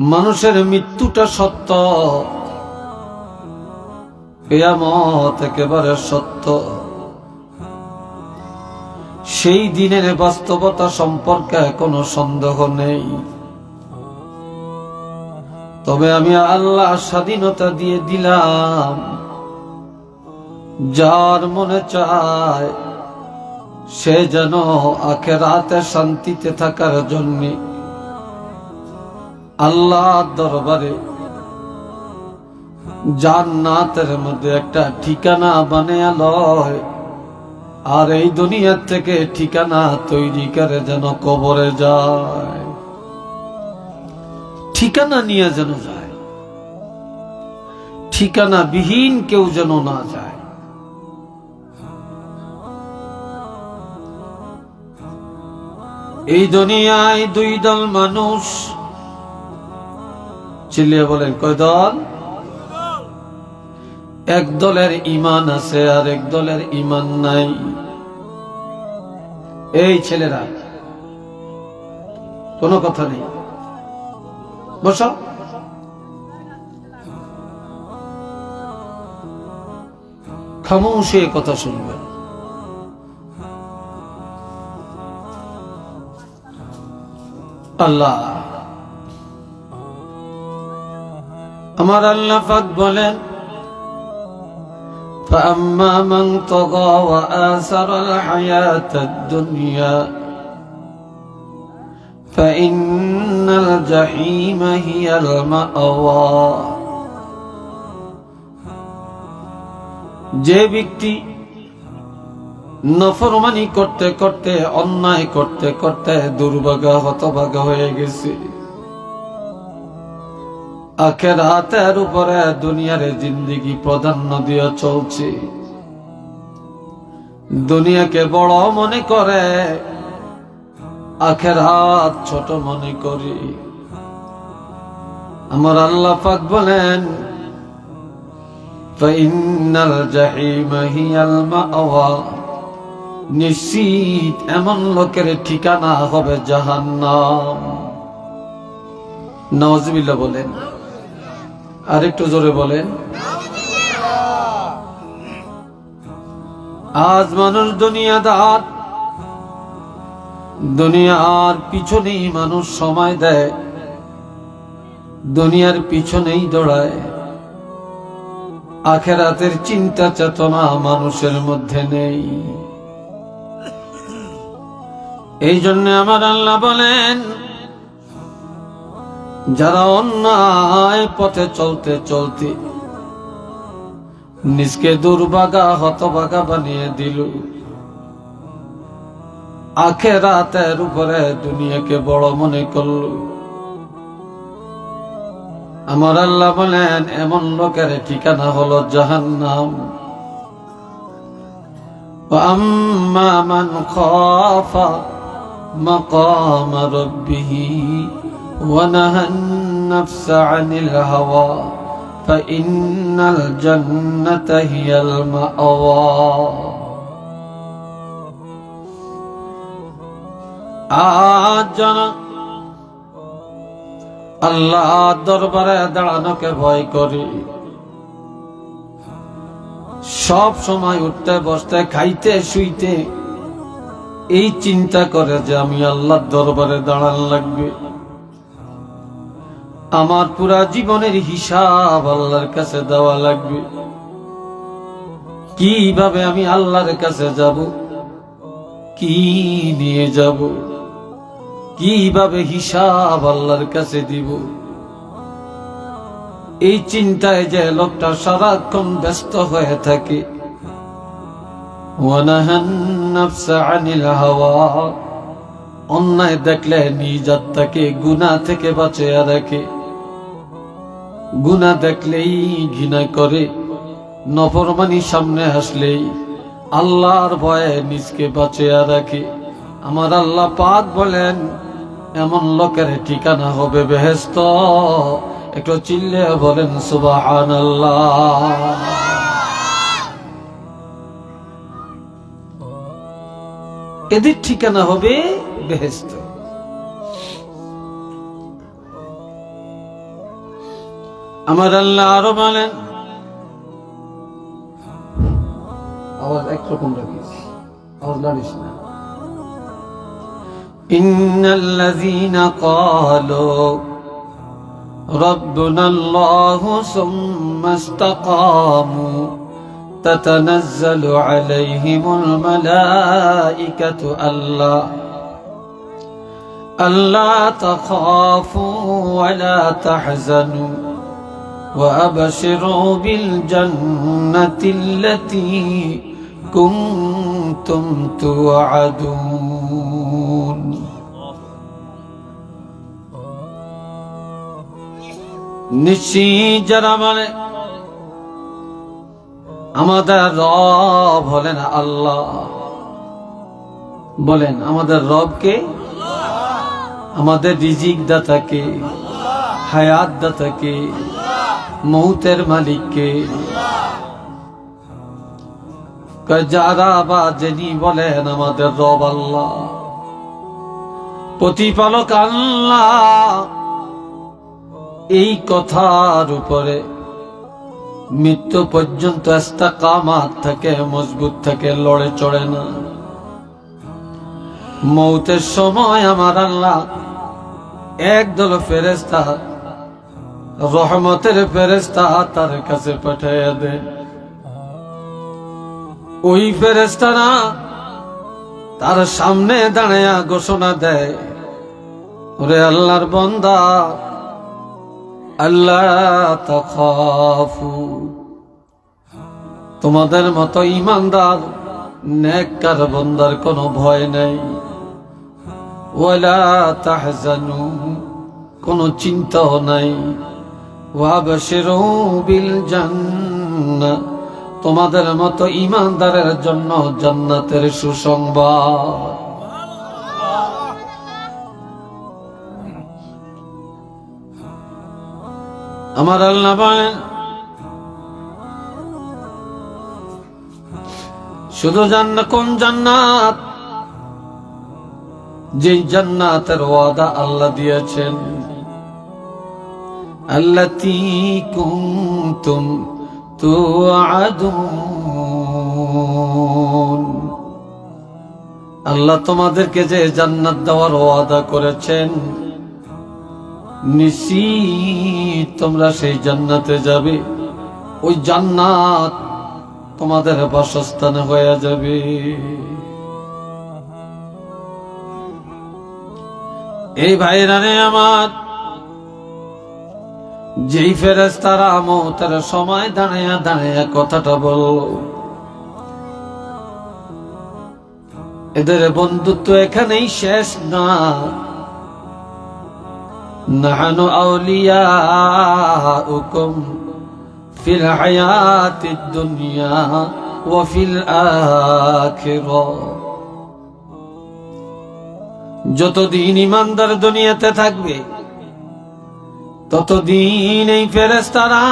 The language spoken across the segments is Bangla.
মানুষের মৃত্যুটা সত্য। কেয়ামত একেবারে সত্য। সেই দিনের বাস্তবতা সম্পর্কে কোনো সন্দেহ নেই। তবে আমি আল্লাহ স্বাধীনতা দিয়ে দিলাম। যার মনে চায় সে যেন আখেরাতে শান্তিতে থাকার জন্য আল্লাহ দরবারে জান্নাতের মধ্যে একটা ঠিকানা বানিয়ে লয়। আর এই দুনিয়ার থেকে ঠিকানা তৈরি করে যেন কবরে যায়। ঠিকানা নিয়ে যেন যায়। ঠিকানা বিহীন কেউ যেন না যায়। এই দুনিয়ায় দুই দল মানুষ চিল্লিয়ে বলেন, কয় দল? এক দলের ইমান আছে আর এক দলের ইমান নাই। এই ছেলেরা, কোনো কথা নেই। বস। খামোশে কথা শুনবেন আল্লাহ। আমার আল্লাহ পাক বলেন فأما من طغى وآثر الحياة الدنيا فإن الجحيم هي المأوى যে ব্যক্তি নফরমানি করতে করতে অন্যায় করতে করতে দুর্ভাগা হতভাগা হয়ে গেছে আখেরাতের উপরে দুনিয়ার জিন্দিগি প্রাধান্য দিয়ে চলছে। দুনিয়াকে বড় মনে করে, আখেরাত ছোট মনে করি। আমার আল্লাহ পাক বলেন ফাইনাল জাহিম হিয়াল মাওয়া। নিশ্চিত এমন লোকের ঠিকানা হবে জাহান্নাম। নওয়াজবিল্লাহ বলেন আর একটু জোরে বলেন। আজ মানুষ দুনিয়াদার দুনিয়ার পিছনেই মানুষ সময় দেয়, দুনিয়ার পিছনেই দৌড়ায়। আখেরাতের চিন্তা চেতনা মানুষের মধ্যে নেই। এই জন্য আমার আল্লাহ বলেন যারা অন্যায় পথে চলতে চলতে নিজকে দুর্বাগা হতবাগা বানিয়ে দিল আখে রাতের উপরে দুনিয়াকে বড় মনে করল আমার আল্লাহ বলেন এমন লোকের ঠিকানা হলো জাহান্নাম وأما من خاف مقام ربه ونهى النفس عن الهوى فإن الجنة هي المأوى আজ আল্লাহ দরবারে দাঁড়ানোকে ভয় করি সব সময় উঠতে বসতে খাইতে শুইতে এই চিন্তা করে যে আমি আল্লাহর দরবারে দাঁড়ান লাগবে আমার পুরা জীবনের হিসাব আল্লাহর কাছে দেওয়া লাগবে। কীভাবে আমি আল্লাহর কাছে যাব? কি নিয়ে যাব? কীভাবে হিসাব আল্লাহর কাছে দিব? এই চিন্তায় যে লোকটা সারাক্ষণ ব্যস্ত হয়ে থাকে। অন্যায় দেখলে নিজ আত্মাকে গুণা থেকে বাঁচিয়ে রাখে। গুণা দেখলেই ঘৃণা করে, নফরমানি সামনে হাসলেই আল্লাহর ভয়ে নিজকে বাঁচিয়ে রাখে। আমার আল্লাহ পাক বলেন, এমন লোকের ঠিকানা হবে বেহেস্ত একটু চিল্লে বলেন সুবাহান আল্লাহ এদের ঠিকানা হবে বেহেস্ত আমার আল্লাহ আরো বলেন আওয়াজ একরকম রাখিস আওয়াজ লাড়িস না إن الذين قالوا ربنا الله ثم استقاموا تتنزل عليهم الملائكة ألا ألا تخافوا ولا تحزنوا وأبشروا بالجنة التي كنتم توعدون নিশ্চিত যারা মানে আমাদের রব হলেন আল্লাহ বলেন আমাদের রবকে আমাদের রিজিক দাতাকে হায়াত দাতাকে মৌতের মালিককে। যারা বা যিনি বলেন আমাদের রব আল্লাহ। প্রতিপালক আল্লাহ এই কথার উপরে মৃত্যু পর্যন্ত কামাত থাকে, মজবুত থাকে লড়ে চড়ে না। মৌতের সময় আমার আল্লাহ একদল ফেরেস্তা রহমতের ফেরেস্তা তার কাছে পাঠাইয়া দেয় ওই ফেরেস্তারা তার সামনে দাঁড়াইয়া ঘোষণা দেয়, ওরে আল্লাহর বন্দা আল্লাহ তখাফু। তোমাদের মতো ইমানদার, নেককার বন্দার কোনো ভয় নেই। ওয়ালা তাহজানু, কোনো চিন্তাও নাই। তোমাদের মতো ইমানদারের জন্য জান্নাতের সুসংবাদ। আমার আল্লাহ শুধু জান্নাত, কোন জান্নাত? যে জান্নাতের ওয়াদা আল্লাহ দিয়েছেন। আল্লাতি কুনতুম তুআদুন আল্লাহ তোমাদেরকে যে জান্নাত দেওয়ার ওয়াদা করেছেন, নিশ্চিত তোমরা সেই জান্নাতে যাবে। ওই জান্নাত তোমাদের বাসস্থান হয়ে যাবে। এই ভাইরা রে আমার যেই ফেরেস তারা মতের সময় দাঁড়াইয়া দাঁড়াইয়া কথাটা বল। এদের বন্ধুত্ব এখানেই শেষ না। নাহানু আউলিয়া হুকুম ফিল হায়াতি দুনিয়া ও ফিল যতদিন ইমানদার দুনিয়াতে থাকবে ততদিন এই ফেরেস্তারা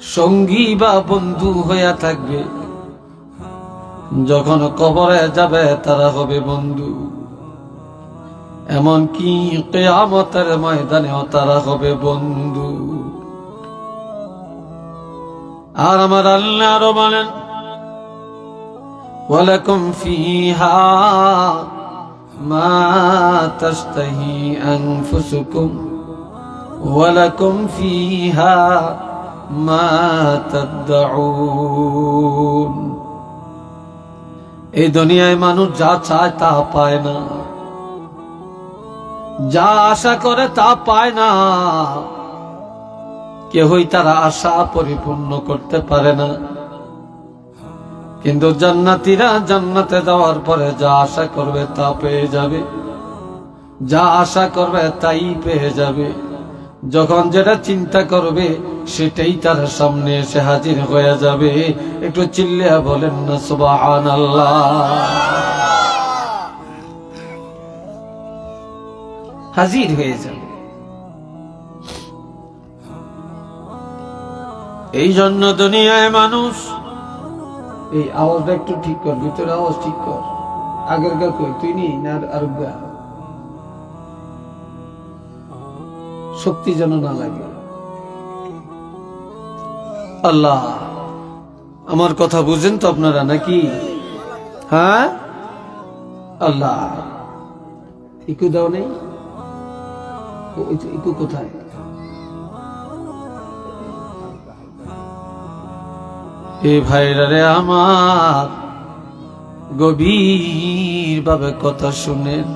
সঙ্গী বা বন্ধু হইয়া থাকবে। যখন কবরে যাবে, তারা হবে বন্ধু। এমনকি কেয়ামতের ময়দানেও তারা হবে বন্ধু। আর আমার আল্লাহ আরও বলেন, ওয়ালাকুম ফিহা মা তাশতাহি আনফুসুকুম। ولكم فيها ما تدعون এই দুনিয়ায় মানুষ যা চায় তা পায় না যা আশা করে তা পায় না কেহই তারা আশা পরিপূর্ণ করতে পারে না কিন্তু জান্নাতিরা জান্নাতে যাওয়ার পরে যা আশা করবে তা পেয়ে যাবে যা আশা করবে তাই পেয়ে যাবে যখন যেটা চিন্তা করবে, সেটাই তার সামনে এসে হাজির হয়ে যাবে। একটু চিল্লিয়া বলেন না সুবাহান হাজির হয়ে যাবে। এই জন্য দুনিয়ায় মানুষ, এই আওয়াজটা একটু ঠিক কর, ভিতরে আওয়াজ ঠিক কর। আগের গা কই, তুই নি না আর শক্তি যেন না লাগে। আল্লাহ, আমার কথা বুঝেন তো আপনারা নাকি? হ্যাঁ? আল্লাহ, ইকু দাও নেই? ইকু কোথায়? এ ভাইরা রে আমার গভীর ভাবে কথা শুনেন।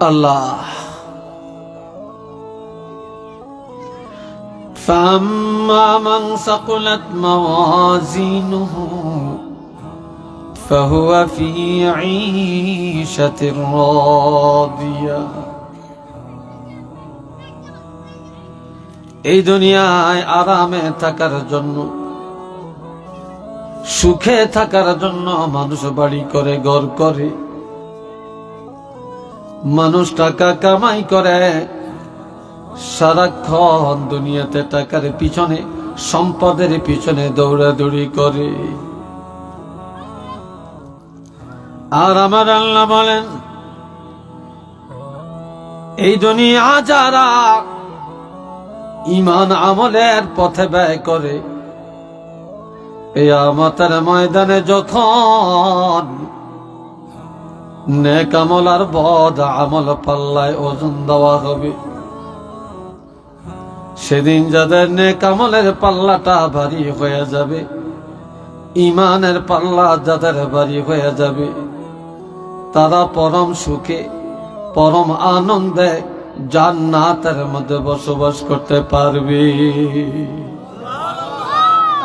আল্লাহ فأما من ثقلت موازينه فهو في عيشة راضية এই দুনিয়ায় আরামে থাকার জন্য সুখে থাকার জন্য মানুষ বাড়ি করে ঘর করে মানুষ টাকা কামাই করে। সারাক্ষণ দুনিয়াতে টাকার পিছনে, সম্পদের পিছনে দৌড়াদৌড়ি করে। আর আমার আল্লাহ বলেন, এই দুনিয়া যারা ইমান আমলের পথে ব্যয় করে এই আমাদের ময়দানে যখন নেক আমল আর বদ আমল পাল্লায় ওজন দেওয়া হবে। সেদিন যাদের নেক আমলের পাল্লাটা ভারী হয়ে যাবে ইমানের পাল্লা যাদের ভারী হয়ে যাবে, তারা পরম সুখে, পরম আনন্দে জান্নাতের মধ্যে বসবাস করতে পারবে।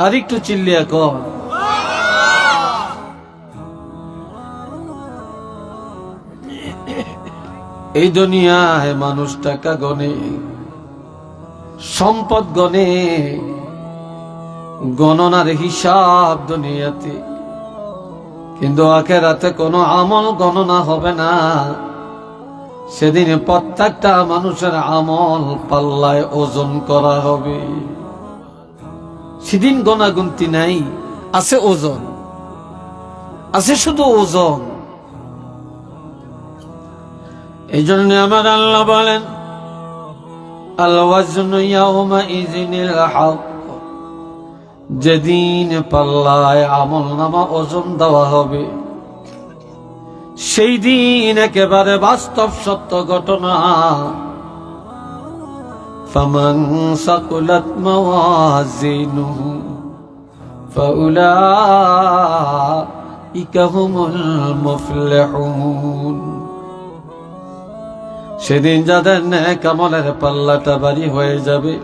আর একটু চিল্লিয়া কর এই দুনিয়ায় মানুষ টাকা গনে, সম্পদ গনে, গণনার হিসাব দুনিয়াতে। কিন্তু আখেরাতে কোনো আমল গণনা হবে না। সেদিন প্রত্যেকটা মানুষের আমল পাল্লায় ওজন করা হবে। সেদিন গণাগুন্তি নাই, আছে ওজন। আছে শুধু ওজন। এই জন্য আমার আল্লাহ বলেন الوزن يومئذ الحق যেদিন পাল্লায় আমল নামা ওজন দেওয়া হবে সেই দিন একেবারে বাস্তব সত্য ঘটনা فمن ثقلت موازينه فأولئك هم المفلحون সেদিন যাদের ন্যাক আমলের পাল্লাটা বাড়ি হয়ে যাবে,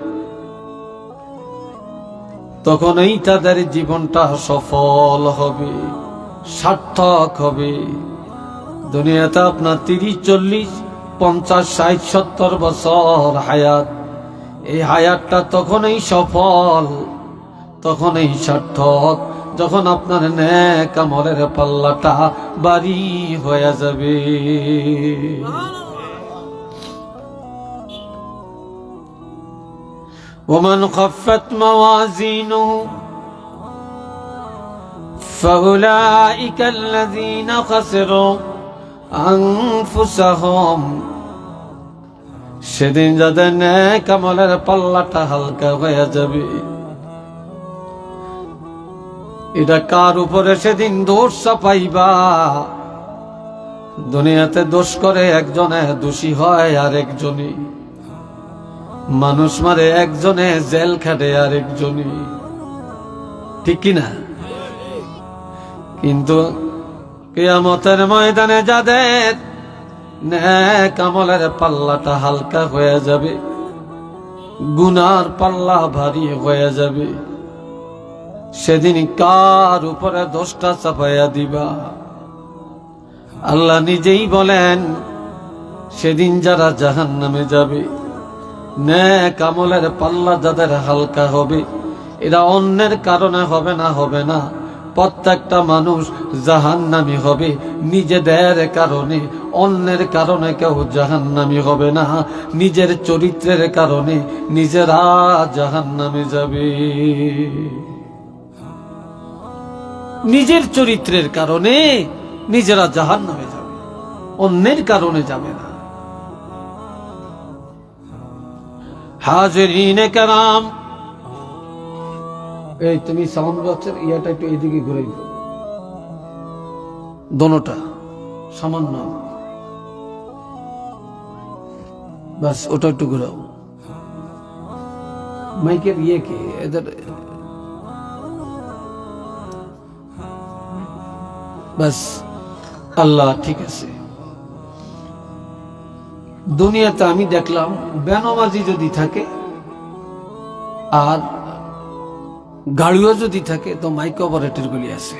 তখনই তাদের জীবনটা সফল হবে, সার্থক হবে। দুনিয়াতে আপনার তিরিশ, চল্লিশ, পঞ্চাশ, ষাট, সত্তর বছর হায়াত, এই হায়াতটা তখনই সফল, তখনই সার্থক, যখন আপনার ন্যাক আমলের পাল্লাটা বাড়ি হয়ে যাবে। ومن خفت موازينه فأولئك الذين خسروا أنفسهم সেদিন যাদের ন্যাক আমলের পাল্লাটা হালকা হয়ে যাবে এটা কার উপরে সেদিন দোষ চাপাইবা দুনিয়াতে দোষ করে একজনে দোষী হয় আর একজনই মানুষ মারে, একজনে জেল খাটে আর একজনে ঠিক কিনা কিন্তু কেয়ামতের ময়দানে যাদের ন্যাক আমলের পাল্লাটা হালকা হয়ে যাবে, গুনার পাল্লা ভারী হয়ে যাবে, সেদিন কার উপরে দোষটা চাপাইয়া দিবা? আল্লাহ নিজেই বলেন, সেদিন যারা জাহান নামে যাবে ন্যাক আমলের পাল্লা যাদের হালকা হবে, এরা অন্যের কারণে হবে না হবে না। প্রত্যেকটা মানুষ জাহান্নামি হবে, নিজেদের কারণে, অন্যের কারণে কেউ জাহান্নামি হবে না। নিজের চরিত্রের কারণে নিজেরা জাহান্নামে যাবে। নিজের চরিত্রের কারণে নিজেরা জাহান্নামে যাবে, অন্যের কারণে যাবে না। হাজরিনে কারাম। এই তুমি বক্সের ইয়াটা একটু এইদিকে ঘুরে দোনোটা। সামান্য। বাস ওটা একটু ঘুরাও। মাইকের ইয়ে কি? এদের বাস আল্লাহ ঠিক আছে। দুনিয়াতে আমি দেখলাম বেনমাজি যদি থাকে আর গাড়িও যদি থাকে, তো মাইক অপারেটর গুলি আছে।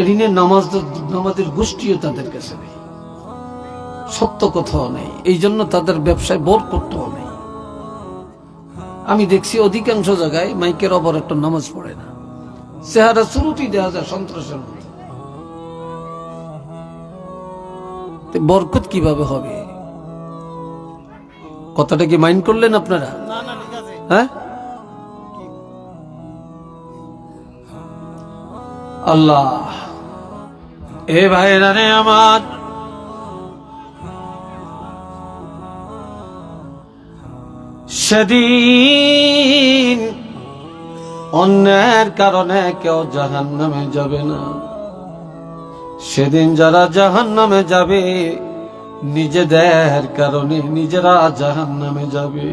এদিনে নামাজ নামাজের গোষ্ঠীও তাদের কাছে নেই। সত্য কথাও নেই। এই জন্য তাদের ব্যবসায় বোর করতেও নেই। আমি দেখছি অধিকাংশ জায়গায় মাইকের অপারেটর নামাজ পড়ে না। চেহারা শুরুতেই দেওয়া যায় সন্ত্রাসের বরকত কীভাবে হবে? কথাটা কি মাইন্ড করলেন আপনারা? হ্যাঁ? আল্লাহ। এ ভাইরা রে আমার। সেদিন অন্যের কারণে কেউ জাহান নামে যাবে না। সেদিন যারা জাহান নামে যাবে নিজেদের কারণে নিজেরা জাহান নামে যাবে।